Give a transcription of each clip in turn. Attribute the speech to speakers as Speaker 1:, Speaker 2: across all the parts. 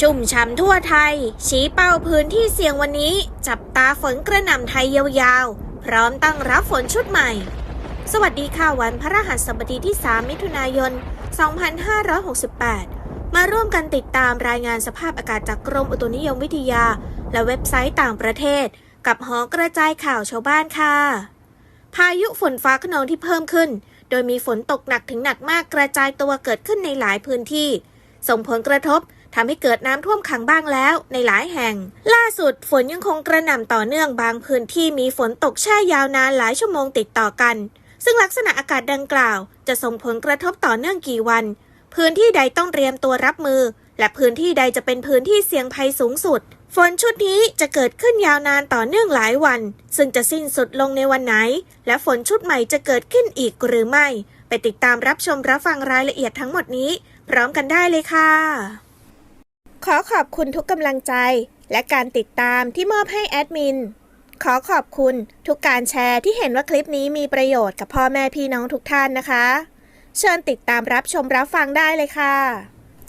Speaker 1: ชุ่มฉ่ำทั่วไทย ชี้เป้าพื้นที่เสี่ยงวันนี้ จับตาฝนกระหน่ำไทยยาวๆ พร้อมตั้งรับฝนชุดใหม่ สวัสดีค่ะวันพระรหัสบดีที่ 3 มิถุนายน 2568 มาร่วมกันติดตามรายงานสภาพอากาศจากกรมอุตุนิยมวิทยา และเว็บไซต์ต่างประเทศ กับหอกระจายข่าวชาวบ้านค่ะ พายุฝนฟ้าขนองที่เพิ่มขึ้น โดยมีฝนตกหนักถึงหนักมากกระจายตัวเกิดขึ้นในหลายพื้นที่ ส่งผลกระทบ ทำให้เกิดน้ำท่วมขังบ้างแล้วในหลายแห่ง ล่าสุดฝนยังคงกระหน่ำต่อเนื่องบางพื้นที่มีฝนตกแช่ยาวนานหลายชั่วโมงติดต่อกัน ซึ่งลักษณะอากาศดังกล่าว จะส่งผลกระทบต่อเนื่องกี่วัน พื้นที่ใดต้องเตรียมตัวรับมือ และพื้นที่ใดจะเป็นพื้นที่เสี่ยงภัยสูงสุด ฝนชุดนี้จะเกิดขึ้นยาวนานต่อเนื่องหลายวัน ซึ่งจะสิ้นสุดลงในวันไหน และฝนชุดใหม่จะเกิดขึ้นอีกหรือไม่ ไปติดตามรับชมรับฟังรายละเอียดทั้งหมดนี้ พร้อมกันได้เลยค่ะ ขอขอบคุณทุกกำลังใจ และการติดตามที่มอบให้แอดมิน ขอขอบคุณทุกการแชร์ที่เห็นว่าคลิปนี้มีประโยชน์กับพ่อแม่พี่น้องทุกท่านนะคะ เชิญติดตามรับชมรับฟังได้เลยค่ะ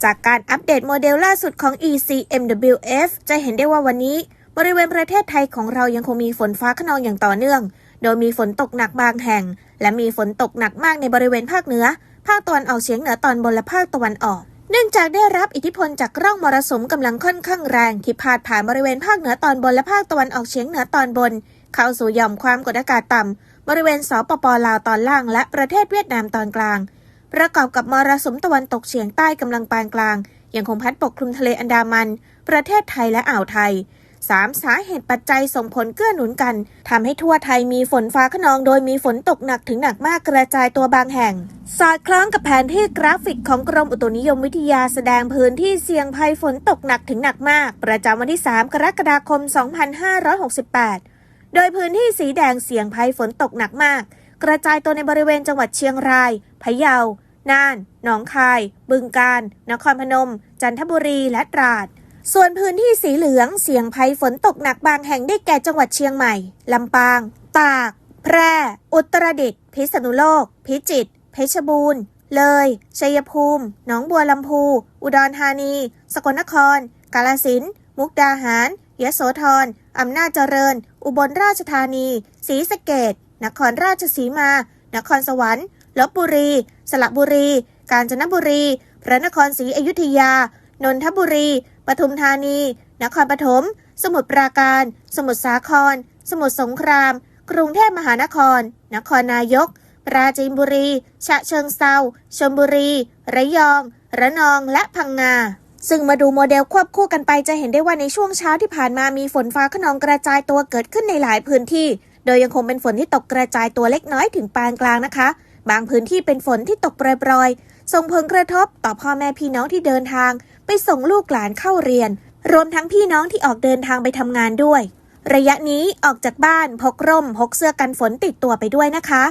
Speaker 1: จากการอัปเดตโมเดลล่าสุดของ ECMWF จะเห็นได้ว่าวันนี้ บริเวณประเทศไทยของเรายังคงมีฝนฟ้าขนองอย่างต่อเนื่อง โดยมีฝนตกหนักบางแห่ง และมีฝนตกหนักมากในบริเวณภาคเหนือ ภาคตะวันออกเฉียงเหนือตอนบนและภาคตะวันออก เนื่องจากได้รับอิทธิพลจากร่องมรสุมกำลังค่อนข้างแรง ที่พาดผ่านบริเวณภาคเหนือตอนบนและภาคตะวันออกเฉียงเหนือตอนบน เข้าสู่ย่อมความกดอากาศต่ำบริเวณสปปลาวตอนล่าง และประเทศเวียดนามตอนกลาง ประกอบกับมรสุมตะวันตกเฉียงใต้กำลังปานกลาง ยังคงพัดปกคลุมทะเลอันดามัน ประเทศไทยและอ่าวไทย สามสาเหตุปัจจัยส่งผลเกื้อหนุนกันทำให้ทั่วไทยมีฝนฟ้าขนองโดยมีฝนตกหนักถึงหนักมากกระจายตัวบางแห่ง สอดคล้องกับแผนที่กราฟิกของกรมอุตุนิยมวิทยาแสดงพื้นที่เสี่ยงภัยฝนตกหนักถึงหนักมาก ประจำวันที่ 3 กรกฎาคม 2568 โดยพื้นที่สีแดงเสี่ยงภัยฝนตกหนักมาก กระจายตัวในบริเวณจังหวัดเชียงราย พะเยา น่าน หนองคาย บึงกาฬ นครพนม จันทบุรี และตราด ส่วนพื้นที่สีเหลืองเสี่ยงภัยฝนตกหนักบางแห่งได้แก่จังหวัดเชียงใหม่ ลำปาง ตาก แพร่ อุตรดิตถ์ พิษณุโลก พิจิตร เพชรบูรณ์ เลย ชัยภูมิ หนองบัวลำพู อุดรธานี สกลนคร กาฬสินธุ์ มุกดาหาร ยโสธร อำนาจเจริญ อุบลราชธานี ศรีสะเกดนครราชสีมา นครสวรรค์ ลบบุรี สระบุรี กาญจนบุรี พระนครศรีอยุธยา นนทบุรี ปทุมธานี นครปฐม สมุทรปราการ สมุทรสาคร สมุทรสงคราม กรุงเทพมหานคร นครนายก ปราจีนบุรี ฉะเชิงเซาชลบุรี ระยอง ระนอง และพังงาซึ่งมาดูโมเดลควบคู่กันไปจะเห็นได้ว่าในช่วงเช้าที่ผ่านมามีฝนฟ้าขนองกระจายตัวเกิดขึ้นในหลายพื้นที่ โดยยังคงเป็นฝนที่ตกกระจายตัวเล็กน้อยถึงปานกลางนะคะ บางพื้นที่เป็นฝนที่ตกโปรยๆส่งผลกระทบต่อพ่อแม่พี่น้องที่เดินทาง ไปส่งลูกหลานเข้าเรียน รวมทั้งพี่น้องที่ออกเดินทางไปทำงานด้วย ระยะนี้ออกจากบ้านพกร่มพกเสื้อกันฝนติดตัวไปด้วยนะคะ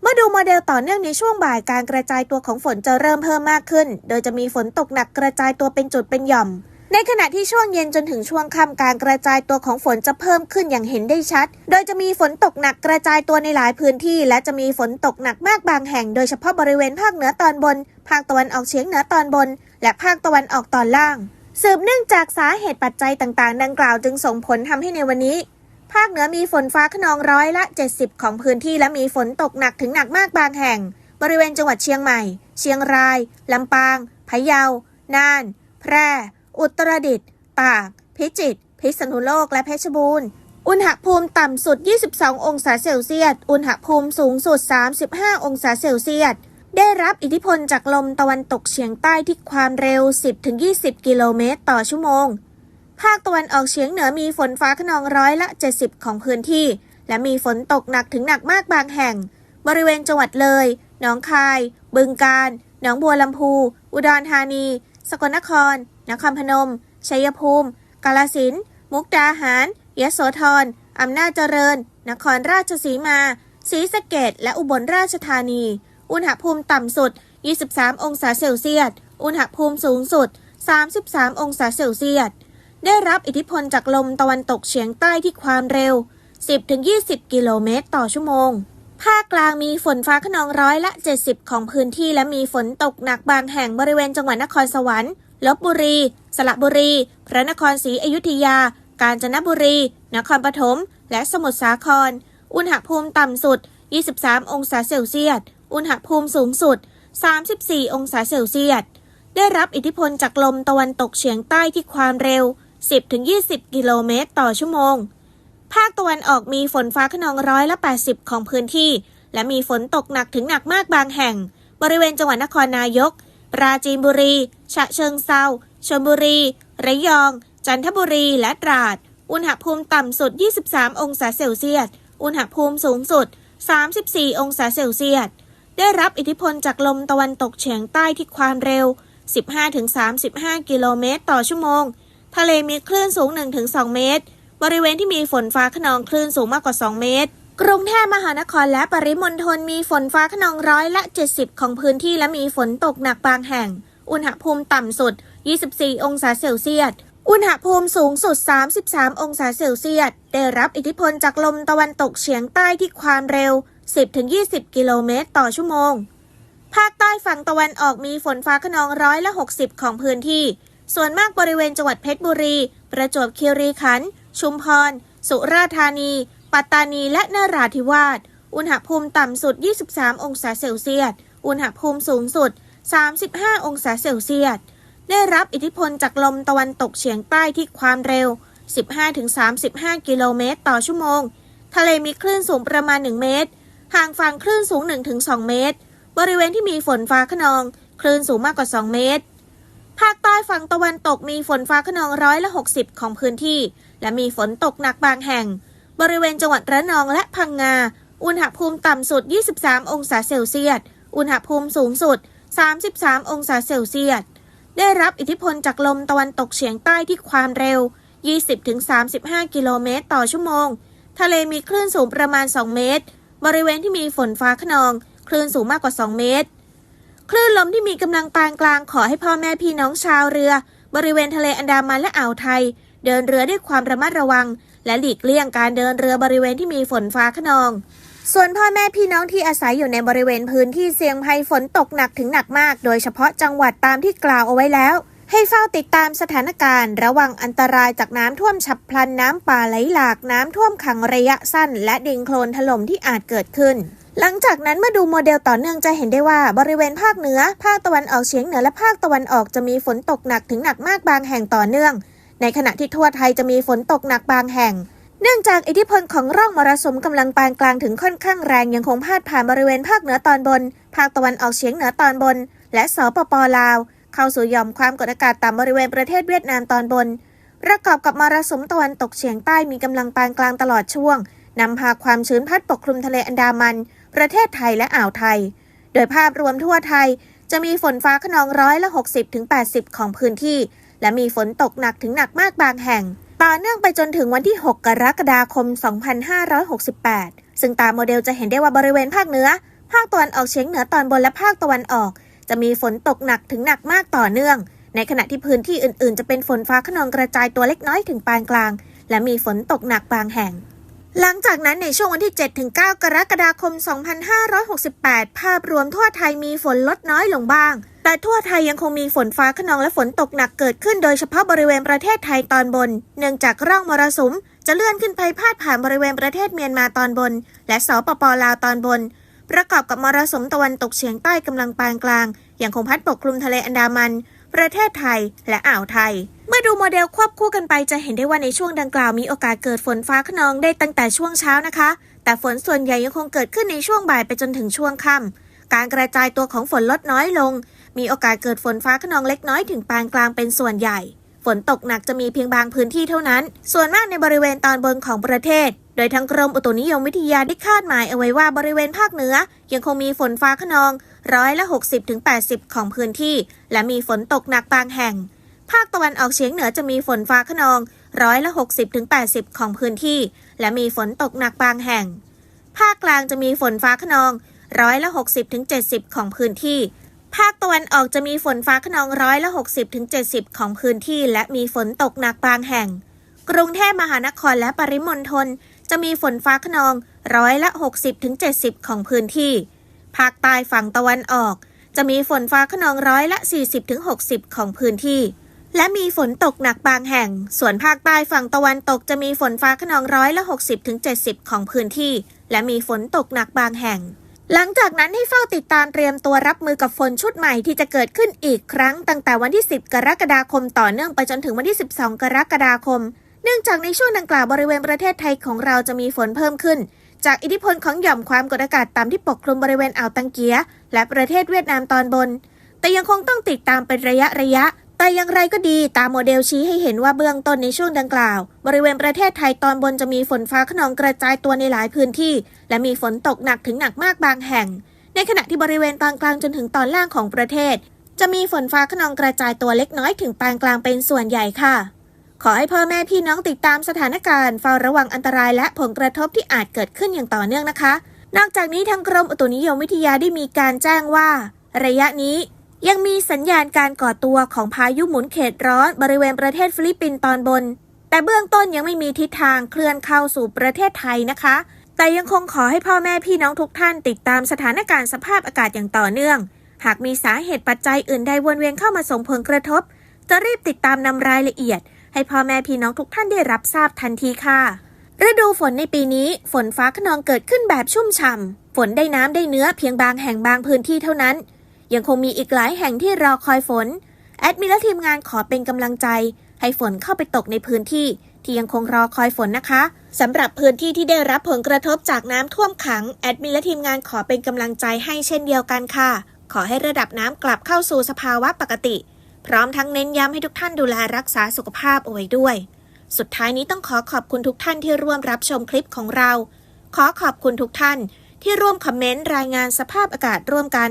Speaker 1: เมื่อดูโมเดลต่อเนื่องในช่วงบ่ายการกระจายตัวของฝนจะเริ่มเพิ่มมากขึ้น โดยจะมีฝนตกหนักกระจายตัวเป็นจุดเป็นหย่อม ในขณะที่ช่วงเย็นจนถึงช่วงค่ำการกระจายตัวของฝนจะเพิ่มขึ้นอย่างเห็นได้ชัด โดยจะมีฝนตกหนักกระจายตัวในหลายพื้นที่ และจะมีฝนตกหนักมากบางแห่ง โดยเฉพาะบริเวณภาคเหนือตอนบน ภาคตะวันออกเฉียงเหนือตอนบน และภาคตะวันออกตอนล่าง สืบเนื่องจากสาเหตุปัจจัยต่างๆ ดังกล่าวจึงส่งผลทำให้ในวันนี้ ภาคเหนือมีฝนฟ้าขนองร้อยละ 70 ของพื้นที่และมีฝนตกหนักถึงหนักมากบางแห่ง บริเวณจังหวัดเชียงใหม่ เชียงรายลำปางพะเยา น่าน แพร่ อุตรดิตถ์ตาก พิจิตร พิษณุโลก และเพชรบูรณ์ อุณหภูมิต่ำสุด 22 องศาเซลเซียส อุณหภูมิสูงสุด 35 องศาเซลเซียส ได้รับอิทธิพลจากลมตะวันตกเฉียงใต้ที่ความเร็ว 10-20 กิโลเมตรต่อชั่วโมง ภาคตะวันออกเฉียงเหนือมีฝนฟ้าขนองร้อยละ 70 ของพื้นที่ และมีฝนตกหนักถึงหนักมากบางแห่ง บริเวณจังหวัดเลย หนองคาย บึงกาฬ หนองบัวลำพู อุดรธานี สกลนคร นครพนม ชัยภูมิ กาฬสินธุ์มุกดาหาร ยโสธร อำนาจเจริญ นครราชสีมา ศรีสะเกดและอุบลราชธานี อุณหภูมิต่ำสุด 23 องศาเซลเซียส อุณหภูมิสูงสุด 33 องศาเซลเซียส ได้รับอิทธิพลจากลมตะวันตกเฉียงใต้ที่ความเร็ว 10-20 กิโลเมตรต่อชั่วโมงภาคกลางมีฝนฟ้าขนองร้อยละ 70 ของพื้นที่และมีฝนตกหนักบางแห่งบริเวณจังหวัดนครสวรรค์ ลบบุรี สระบุรี พระนครศรีอยุธยา กาญจนบุรี นครปฐม และสมุทรสาคร อุณหภูมิต่ำสุด 23 องศาเซลเซียส อุณหภูมิสูงสุด 34 องศาเซลเซียส ได้รับอิทธิพลจากลมตะวันตกเฉียงใต้ที่ความเร็ว 10-20 กิโลเมตรต่อชั่วโมง ภาคตะวันออกมีฝนฟ้าขนองร้อยละ 80 ของพื้นที่ และมีฝนตกหนักถึงหนักมากบางแห่ง บริเวณจังหวัดนครนายก ปราจีนบุรี ฉะเชิงเซาชลบุรี ระยอง จันทบุรีและตราด อุณหภูมิต่ำสุด 23 องศาเซลเซียส อุณหภูมิสูงสุด 34 องศาเซลเซียส ได้รับอิทธิพลจากลมตะวันตกเฉียงใต้ที่ความเร็ว 15-35 กิโลเมตรต่อชั่วโมง ทะเลมีคลื่นสูง 1-2 เมตร บริเวณที่มีฝนฟ้าขนองคลื่นสูงมากกว่า 2 เมตร กรุงเทพมหานครและปริมณฑลมีฝนฟ้าขนองร้อยละ 70 ของพื้นที่และมีฝนตกหนักบางแห่ง อุณหภูมิต่ำสุด 24 องศาเซลเซียส อุณหภูมิสูงสุด 33 องศาเซลเซียส ได้รับอิทธิพลจากลมตะวันตกเฉียงใต้ที่ความเร็ว 10-20 กิโลเมตรต่อชั่วโมง ภาคใต้ฝั่งตะวันออกมีฝนฟ้าขนองร้อยละ 60 ของพื้นที่ ส่วนมากบริเวณจังหวัดเพชรบุรี ประจวบคีรีขันธ์ ชุมพร สุราษฎร์ธานี ปัตตานีและนราธิวาส อุณหภูมิต่ำสุด 23 องศาเซลเซียส อุณหภูมิสูงสุด 35 องศาเซลเซียส ได้รับอิทธิพลจากลมตะวันตกเฉียงใต้ที่ความเร็ว 15-35 กิโลเมตรต่อชั่วโมง ทะเลมีคลื่นสูงประมาณ 1 เมตร ห่างฝั่งคลื่นสูง 1-2 เมตร บริเวณที่มีฝนฟ้าขนอง คลื่นสูงมากกว่า 2 เมตรภาคใต้ฝั่งตะวันตกมีฝนฟ้าขนองร้อยละ 60 ของพื้นที่ และมีฝนตกหนักบางแห่ง บริเวณจังหวัดระนองและพังงา อุณหภูมิต่ำสุด 23 องศาเซลเซียส อุณหภูมิสูงสุด 33 องศาเซลเซียส ได้รับอิทธิพลจากลมตะวันตกเฉียงใต้ที่ความเร็ว 20-35 กิโลเมตรต่อชั่วโมง ทะเลมีคลื่นสูงประมาณ 2 เมตร บริเวณที่มีฝนฟ้าขนอง คลื่นสูงมากกว่า 2 เมตร คลื่นลมที่มีกำลังปานกลางขอให้พ่อแม่พี่น้องชาวเรือ บริเวณทะเลอันดามันและอ่าวไทย เดินเรือด้วยความระมัดระวัง และหลีกเลี่ยงการเดินเรือบริเวณที่มีฝนฟ้าขนอง ส่วนพ่อแม่พี่น้องที่อาศัยอยู่ในบริเวณพื้นที่เสี่ยงภัยฝนตกหนักถึงหนักมาก โดยเฉพาะจังหวัดตามที่กล่าวเอาไว้แล้ว ให้เฝ้าติดตามสถานการณ์ ระวังอันตรายจากน้ำท่วมฉับพลันน้ำป่าไหลหลากน้ำท่วมขังระยะสั้น และดินโคลนถล่มที่อาจเกิดขึ้นหลังจากนั้นเมื่อดูโมเดลต่อเนื่องจะเห็นได้ว่าบริเวณภาคเหนือ ภาคตะวันออกเฉียงเหนือและภาคตะวันออกจะมีฝนตกหนักถึงหนักมากบางแห่งต่อเนื่อง ในขณะที่ทั่วไทยจะมีฝนตกหนักบางแห่ง เนื่องจากอิทธิพลของร่องมรสุมกำลังปานกลางถึงค่อนข้างแรงยังคงพาดผ่านบริเวณภาคเหนือตอนบน ภาคตะวันออกเฉียงเหนือตอนบน และสปปลาว เข้าสู่ย่อมความกดอากาศต่ำบริเวณประเทศเวียดนามตอนบน ประกอบกับมรสุมตะวันตกเฉียงใต้มีกำลังปานกลางตลอดช่วงนำพาความชื้นพัดปกคลุมทะเลอันดามัน ประเทศไทยและอ่าวไทย โดยภาพรวมทั่วไทยจะมีฝนฟ้าขนองร้อยละ 60-80 ของพื้นที่ และมีฝนตกหนักถึงหนักมากบางแห่ง ต่อเนื่องไปจนถึงวันที่ 6 กรกฎาคม 2568 ซึ่งตามโมเดลจะเห็นได้ว่าบริเวณภาคเหนือ ภาคตะวันออกเฉียงเหนือตอนบนและภาคตะวันออก จะมีฝนตกหนักถึงหนักมากต่อเนื่อง ในขณะที่พื้นที่อื่น ๆ จะเป็นฝนฟ้าขนองกระจายตัวเล็กน้อยถึงปานกลาง และมีฝนตกหนักบางแห่ง หลังจากนั้นในช่วงวันที่ 7-9 กรกฎาคม 2568 ภาพรวมทั่วไทยมีฝนลดน้อยลงบ้าง แต่ทั่วไทยยังคงมีฝนฟ้าขนองและฝนตกหนักเกิดขึ้นโดยเฉพาะบริเวณประเทศไทยตอนบน เนื่องจากร่องมรสุม จะเลื่อนขึ้นไปพาดผ่านบริเวณประเทศเมียนมาตอนบน และสปปลาวตอนบน ประกอบกับมรสุมตะวันตกเฉียงใต้กำลังปานกลางยังคงพัดปกคลุมทะเลอันดามัน ประเทศไทยและอ่าวไทย ดูโมเดลควบคู่กันไปจะเห็นได้ว่าในช่วงดังกล่าวมีโอกาสเกิดฝนฟ้าขนองได้ตั้งแต่ช่วงเช้านะคะ แต่ฝนส่วนใหญ่ยังคงเกิดขึ้นในช่วงบ่ายไปจนถึงช่วงค่ำการกระจายตัวของฝนลดน้อยลง มีโอกาสเกิดฝนฟ้าขนองเล็กน้อยถึงปานกลางเป็นส่วนใหญ่ ฝนตกหนักจะมีเพียงบางพื้นที่เท่านั้น ส่วนมากในบริเวณตอนบนของประเทศ โดยทางกรมอุตุนิยมวิทยาได้คาดหมายเอาไว้ว่าบริเวณภาคเหนือ ยังคงมีฝนฟ้าขนองร้อยละ 60-80 ของพื้นที่ และมีฝนตกหนักบางแห่ง ภาคตะวันออกเฉียงเหนือจะมีฝนฟ้าขนองร้อยละ 60-80 ของพื้นที่ และมีฝนตกหนักบางแห่ง ภาคกลางจะมีฝนฟ้าขนองร้อยละ 60-70 ของพื้นที่ ภาคตะวันออกจะมีฝนฟ้าขนองร้อยละ 60-70 ของพื้นที่ และมีฝนตกหนักบางแห่ง กรุงเทพมหานครและปริมณฑลจะมีฝนฟ้าขนองร้อยละ 60-70 ของพื้นที่ ภาคใต้ฝั่งตะวันออก จะมีฝนฟ้าขนองร้อยละ 40-60 ของพื้นที่ และมีฝนตกหนักบางแห่ง ส่วนภาคใต้ฝั่งตะวันตกจะมีฝนฟ้าขนองร้อยละ 60-70 ของพื้นที่ และมีฝนตกหนักบางแห่ง หลังจากนั้นให้เฝ้าติดตามเตรียมตัวรับมือกับฝนชุดใหม่ที่จะเกิดขึ้นอีกครั้งตั้งแต่วันที่ 10 กรกฎาคมต่อเนื่องไปจนถึงวันที่ 12 กรกฎาคม เนื่องจากในช่วงดังกล่าวบริเวณประเทศไทยของเราจะมีฝนเพิ่มขึ้น จากอิทธิพลของหย่อมความกดอากาศต่ำที่ปกคลุมบริเวณอ่าวตังเกียและประเทศเวียดนามตอนบน แต่ยังคงต้องติดตามเป็นระยะระยะ แต่อย่างไรก็ดีตามโมเดลชี้ให้เห็นว่าเบื้องต้นในช่วงดังกล่าว บริเวณประเทศไทยตอนบนจะมีฝนฟ้าขนองกระจายตัวในหลายพื้นที่ และมีฝนตกหนักถึงหนักมากบางแห่ง ในขณะที่บริเวณตอนกลางจนถึงตอนล่างของประเทศ จะมีฝนฟ้าขนองกระจายตัวเล็กน้อยถึงปานกลางเป็นส่วนใหญ่ค่ะ ขอให้พ่อแม่พี่น้องติดตามสถานการณ์เฝ้าระวังอันตรายและผลกระทบที่อาจเกิดขึ้นอย่างต่อเนื่องนะคะ นอกจากนี้ทางกรมอุตุนิยมวิทยาได้มีการแจ้งว่า ระยะนี้ ยังมีสัญญาณการก่อตัวของพายุหมุนเขตร้อนบริเวณประเทศฟิลิปปินส์ตอนบน แต่เบื้องต้นยังไม่มีทิศทางเคลื่อนเข้าสู่ประเทศไทยนะคะ แต่ยังคงขอให้พ่อแม่พี่น้องทุกท่านติดตามสถานการณ์สภาพอากาศอย่างต่อเนื่อง หากมีสาเหตุปัจจัยอื่นใดวนเวียนเข้ามาส่งผลกระทบ จะรีบติดตามนำรายละเอียด ให้พ่อแม่พี่น้องทุกท่านได้รับทราบทันทีค่ะ ฤดูฝนในปีนี้ ฝนฟ้าขนองเกิดขึ้นแบบชุ่มฉ่ำฝนได้น้ำได้เนื้อเพียงบางแห่งบางพื้นที่เท่านั้น ยังคงมีอีกหลายแห่งที่รอคอยฝน แอดมินและทีมงานขอเป็นกำลังใจ ให้ฝนเข้าไปตกในพื้นที่ ที่ยังคงรอคอยฝนนะคะสำหรับพื้นที่ที่ได้รับผลกระทบจากน้ำท่วมขัง แอดมินและทีมงานขอเป็นกำลังใจให้เช่นเดียวกันค่ะ ขอให้ระดับน้ำกลับเข้าสู่สภาวะปกติ พร้อมทั้งเน้นย้ำให้ทุกท่านดูแลรักษาสุขภาพเอาไว้ด้วย สุดท้ายนี้ต้องขอขอบคุณทุกท่านที่ร่วมรับชมคลิปของเรา ขอขอบคุณทุกท่านที่ร่วมคอมเมนต์รายงานสภาพอากาศร่วมกัน